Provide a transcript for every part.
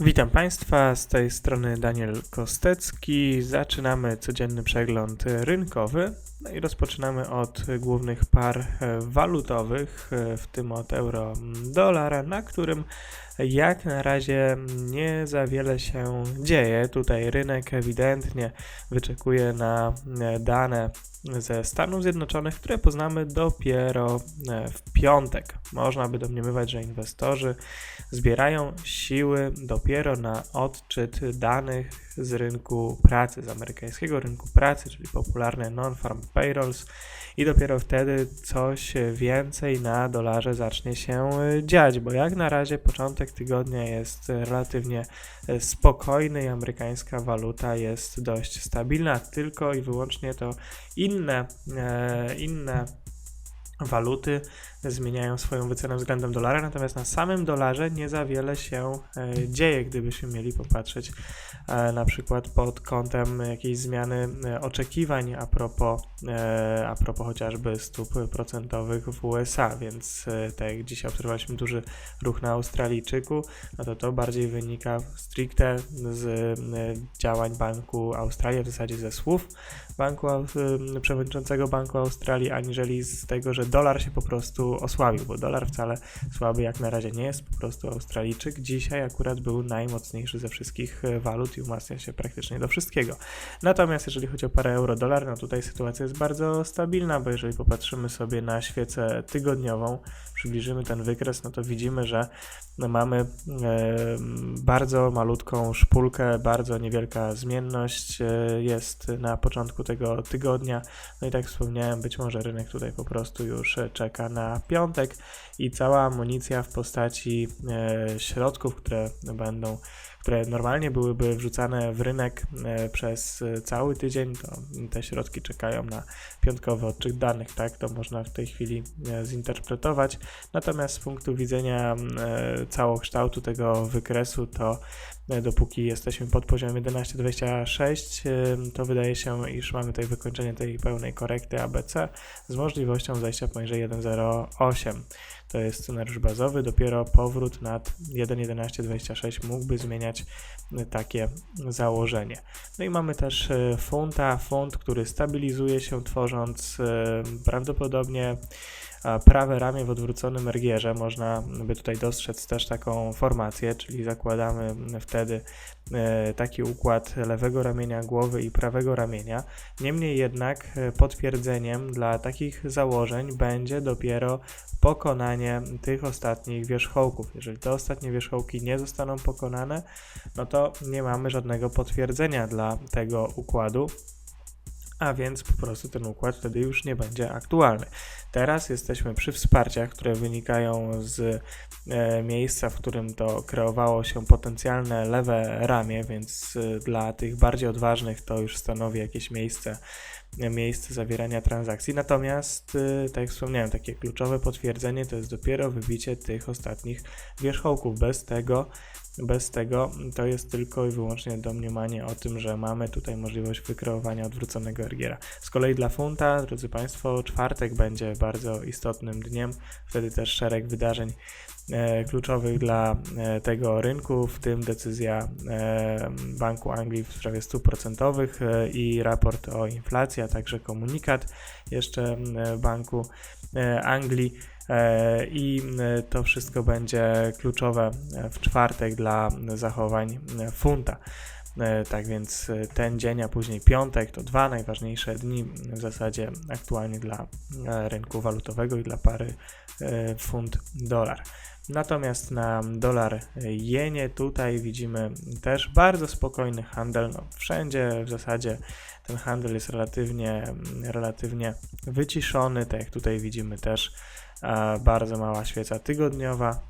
Witam Państwa, z tej strony Daniel Kostecki. Zaczynamy codzienny przegląd rynkowy no i rozpoczynamy od głównych par walutowych, w tym od euro-dolara, na którym jak na razie nie za wiele się dzieje. Tutaj rynek ewidentnie wyczekuje na e, dane ze Stanów Zjednoczonych, które poznamy dopiero e, w piątek. Można by domniemywać, że inwestorzy zbierają siły dopiero na odczyt danych z rynku pracy, z amerykańskiego rynku pracy, czyli popularne non-farm payrolls. I dopiero wtedy coś więcej na dolarze zacznie się dziać, bo jak na razie początek tygodnia jest relatywnie spokojny i amerykańska waluta jest dość stabilna, tylko i wyłącznie to inne, e, inne waluty zmieniają swoją wycenę względem dolara, natomiast na samym dolarze nie za wiele się e, dzieje, gdybyśmy mieli popatrzeć e, na przykład pod kątem jakiejś zmiany e, oczekiwań a propos, a propos chociażby stóp procentowych w USA, więc tak jak dzisiaj obserwowaliśmy duży ruch na Australijczyku, no to to bardziej wynika stricte z działań Banku Australii, w zasadzie ze słów banku, przewodniczącego Banku Australii, aniżeli z tego, że dolar się po prostu osłabił, bo dolar wcale słaby jak na razie nie jest, po prostu Australijczyk dzisiaj akurat był najmocniejszy ze wszystkich e, walut i umacnia się praktycznie do wszystkiego. Natomiast jeżeli chodzi o parę euro-dolar, no tutaj sytuacja jest bardzo stabilna, bo jeżeli popatrzymy sobie na świecę tygodniową, przybliżymy ten wykres, no to widzimy, że mamy e, bardzo malutką szpulkę, bardzo niewielka zmienność e, jest na początku tego tygodnia. No i tak wspomniałem, być może rynek tutaj po prostu już czeka na piątek i cała amunicja w postaci e, środków, które będą które normalnie byłyby wrzucane w rynek e, przez cały tydzień, to te środki czekają na piątkowy odczyt danych, tak? To można w tej chwili e, zinterpretować. Natomiast z punktu widzenia całokształtu tego wykresu, to dopóki jesteśmy pod poziomem 11.26, to wydaje się, iż mamy tutaj wykończenie tej pełnej korekty ABC z możliwością zejścia poniżej 1.08. To jest scenariusz bazowy, dopiero powrót nad 1.11.26 mógłby zmieniać takie założenie. No i mamy też e, funta, fund, który stabilizuje się, tworząc e, prawdopodobnie prawe ramię w odwróconym ergierze. Można by tutaj dostrzec też taką formację, czyli zakładamy wtedy taki układ lewego ramienia głowy i prawego ramienia. Niemniej jednak e, potwierdzeniem dla takich założeń będzie dopiero pokonanie tych ostatnich wierzchołków. Jeżeli te ostatnie wierzchołki nie zostaną pokonane, no to nie mamy żadnego potwierdzenia dla tego układu a więc po prostu ten układ wtedy już nie będzie aktualny. Teraz jesteśmy przy wsparciach, które wynikają z e, miejsca, w którym to kreowało się potencjalne lewe ramię, więc e, dla tych bardziej odważnych to już stanowi jakieś miejsce miejsce zawierania transakcji. Natomiast, e, tak jak wspomniałem, takie kluczowe potwierdzenie to jest dopiero wybicie tych ostatnich wierzchołków. Bez tego bez tego to jest tylko i wyłącznie domniemanie o tym, że mamy tutaj możliwość wykreowania odwróconego ergiera. Z kolei dla funta, drodzy Państwo, czwartek będzie bardzo istotnym dniem, wtedy też szereg wydarzeń kluczowych dla e, tego rynku, w tym decyzja e, Banku Anglii w sprawie stóp procentowych e, i raport o inflacji, a także komunikat jeszcze e, Banku e, Anglii. E, i e, to wszystko będzie kluczowe w czwartek dla zachowań funta. E, tak więc ten dzień, a później piątek to dwa najważniejsze dni w zasadzie aktualnie dla rynku walutowego i dla pary funt-dolar. Natomiast na dolar jenie tutaj widzimy też bardzo spokojny handel. No, wszędzie w zasadzie ten handel jest relatywnie, relatywnie wyciszony, tak jak tutaj widzimy też bardzo mała świeca tygodniowa.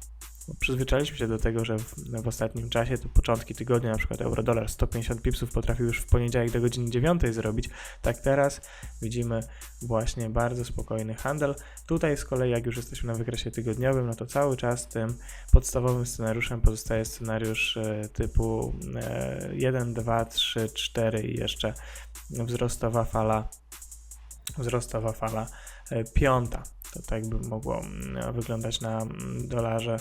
Przyzwyczailiśmy się do tego, że w, w, ostatnim czasie, to początki tygodnia, na przykład euro-dolar 150 pipsów potrafił już w poniedziałek do godziny 9 zrobić. Tak teraz widzimy właśnie bardzo spokojny handel. Tutaj z kolei, jak już jesteśmy na wykresie tygodniowym, no to cały czas tym podstawowym scenariuszem pozostaje scenariusz e, typu 1, 2, 3, 4 i jeszcze wzrostowa fala, wzrostowa fala e, piąta. To tak by mogło mm, wyglądać na mm, dolarze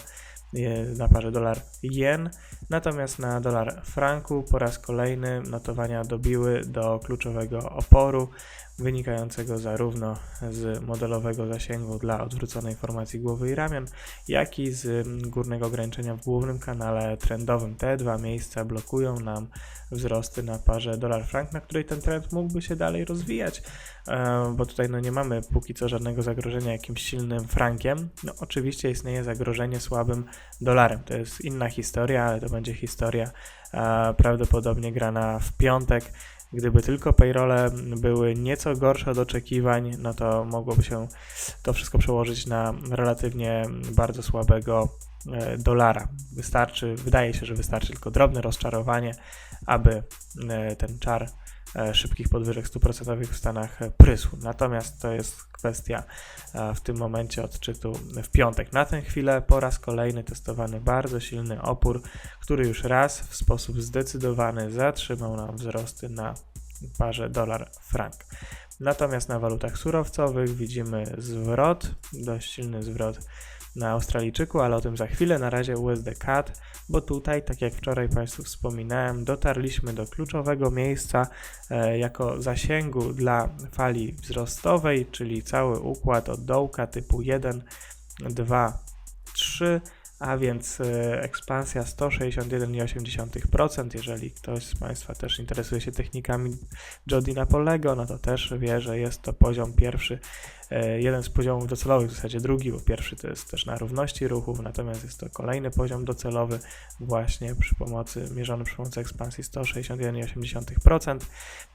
na parze dolar-jen, natomiast na dolar franku po raz kolejny notowania dobiły do kluczowego oporu wynikającego zarówno z modelowego zasięgu dla odwróconej formacji głowy i ramion, jak i z górnego ograniczenia w głównym kanale trendowym. Te dwa miejsca blokują nam wzrosty na parze dolar-frank, na której ten trend mógłby się dalej rozwijać, e, bo tutaj no nie mamy póki co żadnego zagrożenia jakimś silnym frankiem. No oczywiście istnieje zagrożenie słabym dolarem. To jest inna historia, ale to będzie historia e, prawdopodobnie grana w piątek. Gdyby tylko payrole były nieco gorsze od oczekiwań, no to mogłoby się to wszystko przełożyć na relatywnie bardzo słabego e, dolara. Wystarczy, wydaje się, że wystarczy tylko drobne rozczarowanie, aby e, ten czar szybkich podwyżek 100% w Stanach prysł. Natomiast to jest kwestia w tym momencie odczytu w piątek. Na tę chwilę po raz kolejny testowany bardzo silny opór, który już raz w sposób zdecydowany zatrzymał nam wzrosty na parze dolar-frank. Natomiast na walutach surowcowych widzimy zwrot, dość silny zwrot na Australijczyku, ale o tym za chwilę. Na razie USD CAD, bo tutaj, tak jak wczoraj Państwu wspominałem, dotarliśmy do kluczowego miejsca e, jako zasięgu dla fali wzrostowej, czyli cały układ od dołka typu 1, 2, 3 a więc e, ekspansja 161,8%. Jeżeli ktoś z Państwa też interesuje się technikami Jodina Polego, no to też wie, że jest to poziom pierwszy jeden z poziomów docelowych, w zasadzie drugi, bo pierwszy to jest też na równości ruchów, natomiast jest to kolejny poziom docelowy właśnie przy pomocy, mierzony przy pomocy ekspansji 161,8%.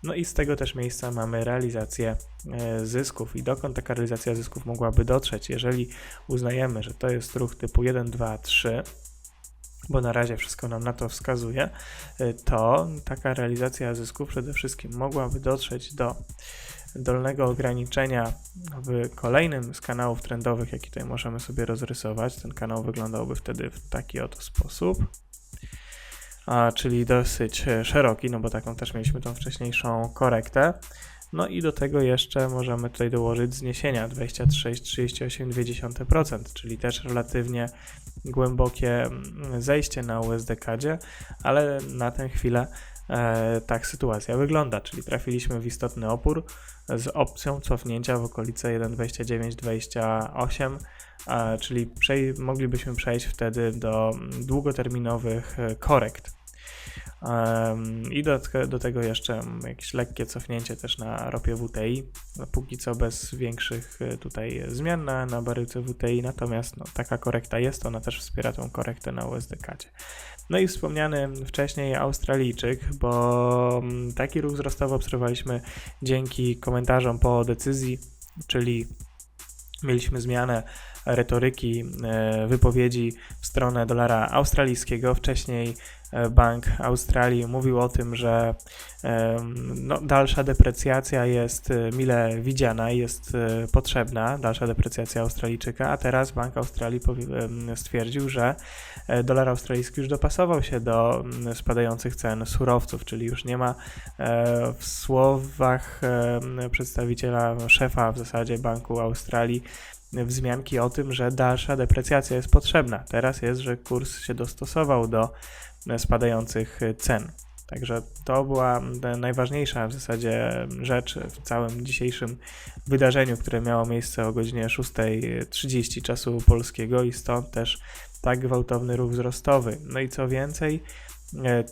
No i z tego też miejsca mamy realizację e, zysków i dokąd taka realizacja zysków mogłaby dotrzeć, jeżeli uznajemy, że to jest ruch typu 1, 2, 3, bo na razie wszystko nam na to wskazuje, e, to taka realizacja zysków przede wszystkim mogłaby dotrzeć do dolnego ograniczenia w kolejnym z kanałów trendowych, jaki tutaj możemy sobie rozrysować. Ten kanał wyglądałby wtedy w taki oto sposób. A, czyli dosyć szeroki, no bo taką też mieliśmy tą wcześniejszą korektę. No i do tego jeszcze możemy tutaj dołożyć zniesienia 23,38%, czyli też relatywnie głębokie mm, zejście na USD-kadzie, ale na tę chwilę e, tak sytuacja wygląda, czyli trafiliśmy w istotny opór z opcją cofnięcia w okolice 1.29-28, e, czyli moglibyśmy przejść wtedy do długoterminowych e, korekt. I do, do, tego jeszcze jakieś lekkie cofnięcie też na ropie WTI. No, póki co bez większych e, tutaj zmian na, na baryce WTI, natomiast no, taka korekta jest, ona też wspiera tą korektę na USDK. No i wspomniany wcześniej Australijczyk, bo mm, taki ruch wzrostowy obserwowaliśmy dzięki komentarzom po decyzji, czyli mieliśmy zmianę retoryki e, wypowiedzi w stronę dolara australijskiego. Wcześniej Bank Australii mówił o tym, że no, dalsza deprecjacja jest e, mile widziana i jest potrzebna, dalsza deprecjacja Australijczyka, a teraz Bank Australii stwierdził, że dolar australijski już dopasował się do spadających cen surowców, czyli już nie ma w słowach przedstawiciela, szefa w zasadzie Banku Australii wzmianki o tym, że dalsza deprecjacja jest potrzebna. Teraz jest, że kurs się dostosował do spadających cen. Także to była najważniejsza w zasadzie rzecz w całym dzisiejszym wydarzeniu, które miało miejsce o godzinie 6.30 czasu polskiego i stąd też tak gwałtowny ruch wzrostowy. No i co więcej,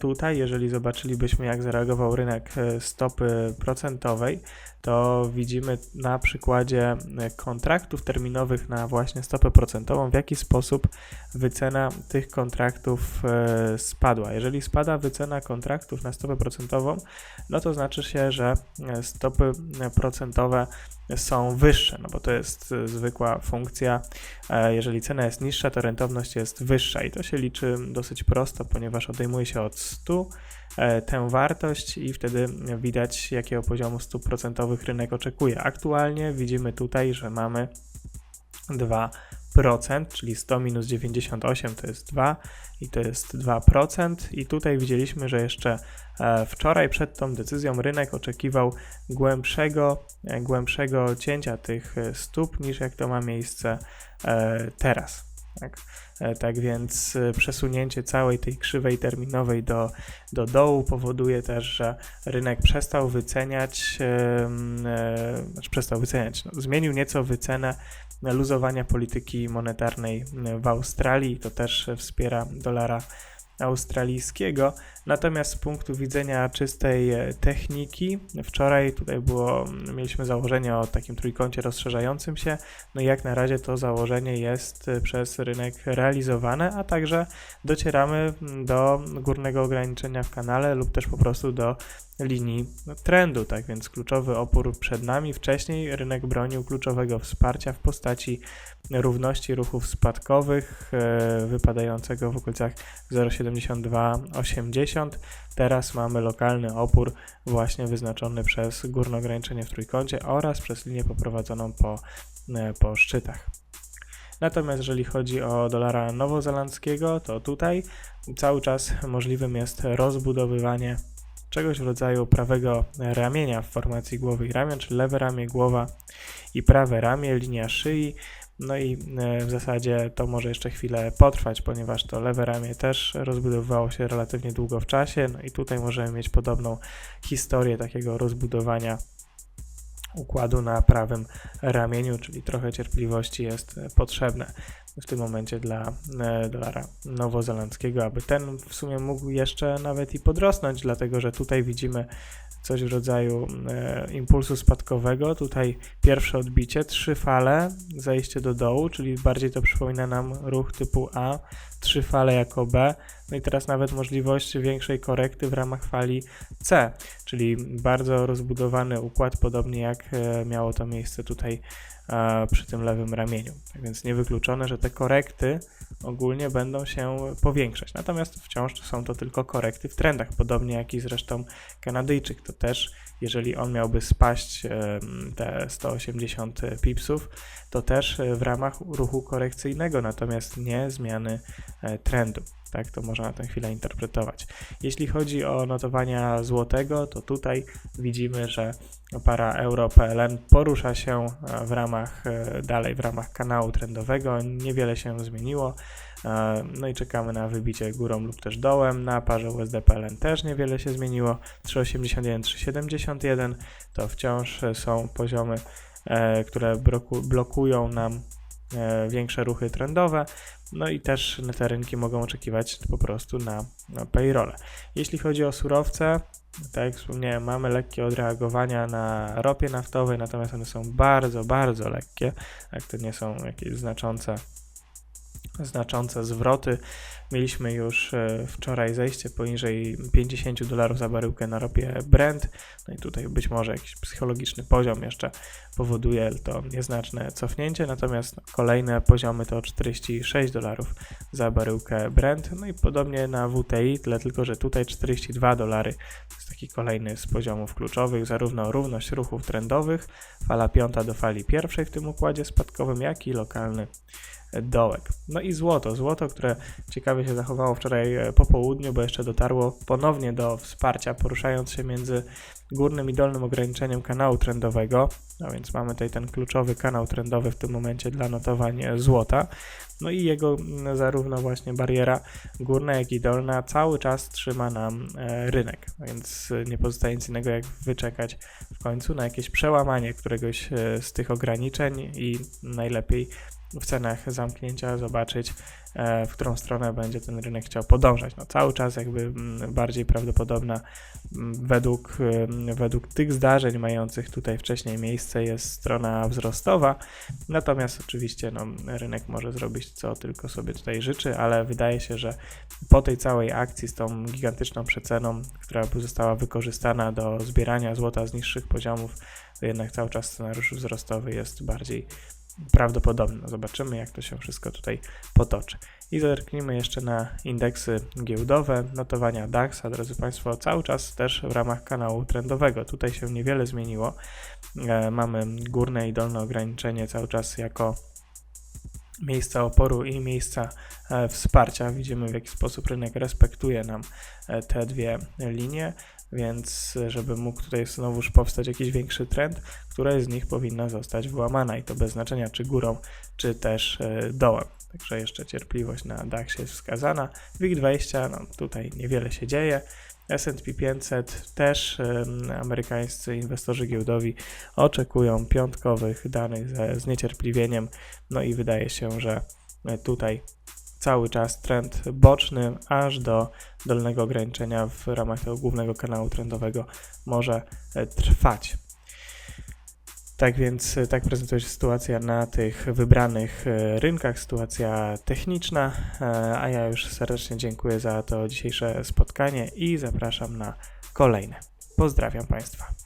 tutaj, jeżeli zobaczylibyśmy, jak zareagował rynek e, stopy procentowej, to widzimy na przykładzie e, kontraktów terminowych na właśnie stopę procentową, w jaki sposób wycena tych kontraktów e, spadła. Jeżeli spada wycena kontraktów na stopę procentową, no to znaczy się, że e, stopy procentowe są wyższe, no bo to jest zwykła funkcja. Jeżeli cena jest niższa, to rentowność jest wyższa i to się liczy dosyć prosto, ponieważ odejmuje się od 100 E, tę wartość i wtedy widać, jakiego poziomu stóp procentowych rynek oczekuje. Aktualnie widzimy tutaj, że mamy 2%, czyli 100 minus 98 to jest 2 i to jest 2%. I tutaj widzieliśmy, że jeszcze e, wczoraj przed tą decyzją rynek oczekiwał głębszego, e, głębszego cięcia tych stóp niż jak to ma miejsce teraz. Tak, E, tak więc e, przesunięcie całej tej krzywej terminowej do, do dołu powoduje też, że rynek przestał wyceniać, e, znaczy przestał wyceniać, no, zmienił nieco wycenę luzowania polityki monetarnej w Australii. To też wspiera dolara australijskiego. Natomiast z punktu widzenia czystej e, techniki, wczoraj tutaj było, mieliśmy założenie o takim trójkącie rozszerzającym się. No i jak na razie to założenie jest e, przez rynek realizowane, a także docieramy do górnego ograniczenia w kanale lub też po prostu do linii trendu, tak więc kluczowy opór przed nami. Wcześniej rynek bronił kluczowego wsparcia w postaci równości ruchów spadkowych e, wypadającego w okolicach 0,7280. Teraz mamy lokalny opór właśnie wyznaczony przez górne ograniczenie w trójkącie oraz przez linię poprowadzoną po, e, po szczytach. Natomiast jeżeli chodzi o dolara nowozelandzkiego, to tutaj cały czas możliwym jest rozbudowywanie czegoś w rodzaju prawego ramienia w formacji głowy i ramion, czyli lewe ramię, głowa i prawe ramię, linia szyi. No i e, w zasadzie to może jeszcze chwilę potrwać, ponieważ to lewe ramię też rozbudowywało się relatywnie długo w czasie. No i tutaj możemy mieć podobną historię takiego rozbudowania układu na prawym ramieniu, czyli trochę cierpliwości jest potrzebne w tym momencie dla e, dolara nowozelandzkiego, aby ten w sumie mógł jeszcze nawet i podrosnąć, dlatego że tutaj widzimy coś w rodzaju e, impulsu spadkowego. Tutaj pierwsze odbicie, trzy fale, zejście do dołu, czyli bardziej to przypomina nam ruch typu A, trzy fale jako B. No i teraz nawet możliwość większej korekty w ramach fali C, czyli bardzo rozbudowany układ, podobnie jak e, miało to miejsce tutaj przy tym lewym ramieniu. Tak więc niewykluczone, że te korekty ogólnie będą się powiększać. Natomiast wciąż są to tylko korekty w trendach, podobnie jak i zresztą Kanadyjczyk. To też, jeżeli on miałby spaść te 180 pipsów, to też w ramach ruchu korekcyjnego, natomiast nie zmiany e, trendu. Tak to można na tę chwilę interpretować. Jeśli chodzi o notowania złotego, to tutaj widzimy, że para euro-PLN porusza się e, w ramach, e, dalej w ramach kanału trendowego. Niewiele się zmieniło. E, no i czekamy na wybicie górą lub też dołem. Na parze USD-PLN też niewiele się zmieniło. 3,81, 3,71 to wciąż są poziomy, które blokują nam większe ruchy trendowe. No i też te rynki mogą oczekiwać po prostu na, na. Jeśli chodzi o surowce, tak jak wspomniałem, mamy lekkie odreagowania na ropie naftowej, natomiast one są bardzo, bardzo lekkie, jak to nie są jakieś znaczące znaczące zwroty. Mieliśmy już e, wczoraj zejście poniżej 50 dolarów za baryłkę na ropie Brent. No i tutaj być może jakiś psychologiczny poziom jeszcze powoduje to nieznaczne cofnięcie, natomiast kolejne poziomy to 46 dolarów za baryłkę Brent. No i podobnie na WTI, tyle tylko, że tutaj 42 dolary to jest taki kolejny z poziomów kluczowych, zarówno równość ruchów trendowych, fala piąta do fali pierwszej w tym układzie spadkowym, jak i lokalny dołek. No i złoto. Złoto, które ciekawie się zachowało wczoraj e, po południu, bo jeszcze dotarło ponownie do wsparcia, poruszając się między górnym i dolnym ograniczeniem kanału trendowego. No więc mamy tutaj ten kluczowy kanał trendowy w tym momencie dla notowań złota. No i jego zarówno właśnie bariera górna, jak i dolna cały czas trzyma nam e, rynek, więc nie pozostaje nic innego jak wyczekać w końcu na jakieś przełamanie któregoś e, z tych ograniczeń i najlepiej w cenach zamknięcia zobaczyć, e, w którą stronę będzie ten rynek chciał podążać. No, cały czas jakby mm, bardziej prawdopodobna mm, według, mm, według tych zdarzeń mających tutaj wcześniej miejsce jest strona wzrostowa, natomiast oczywiście no, rynek może zrobić co tylko sobie tutaj życzy, ale wydaje się, że po tej całej akcji z tą gigantyczną przeceną, która została wykorzystana do zbierania złota z niższych poziomów, to jednak cały czas scenariusz wzrostowy jest bardziej prawdopodobne. No, zobaczymy, jak to się wszystko tutaj potoczy. I zerknijmy jeszcze na indeksy giełdowe, notowania DAX, a drodzy Państwo, cały czas też w ramach kanału trendowego. Tutaj się niewiele zmieniło. E, mamy górne i dolne ograniczenie cały czas jako miejsca oporu i miejsca e, wsparcia. Widzimy, w jaki sposób rynek respektuje nam e, te dwie linie więc żeby mógł tutaj znowuż powstać jakiś większy trend, któraś z nich powinna zostać wyłamana i to bez znaczenia czy górą, czy też e, dołem. także jeszcze cierpliwość na DAX jest wskazana. WIG20, no tutaj niewiele się dzieje. S&P 500 też amerykańscy inwestorzy giełdowi oczekują piątkowych danych ze zniecierpliwieniem, no i wydaje się, że e, tutaj cały czas trend boczny aż do dolnego ograniczenia w ramach tego głównego kanału trendowego może e, trwać. Tak więc e, tak prezentuje się sytuacja na tych wybranych e, rynkach, sytuacja techniczna, a ja już serdecznie dziękuję za to dzisiejsze spotkanie i zapraszam na kolejne. Pozdrawiam Państwa.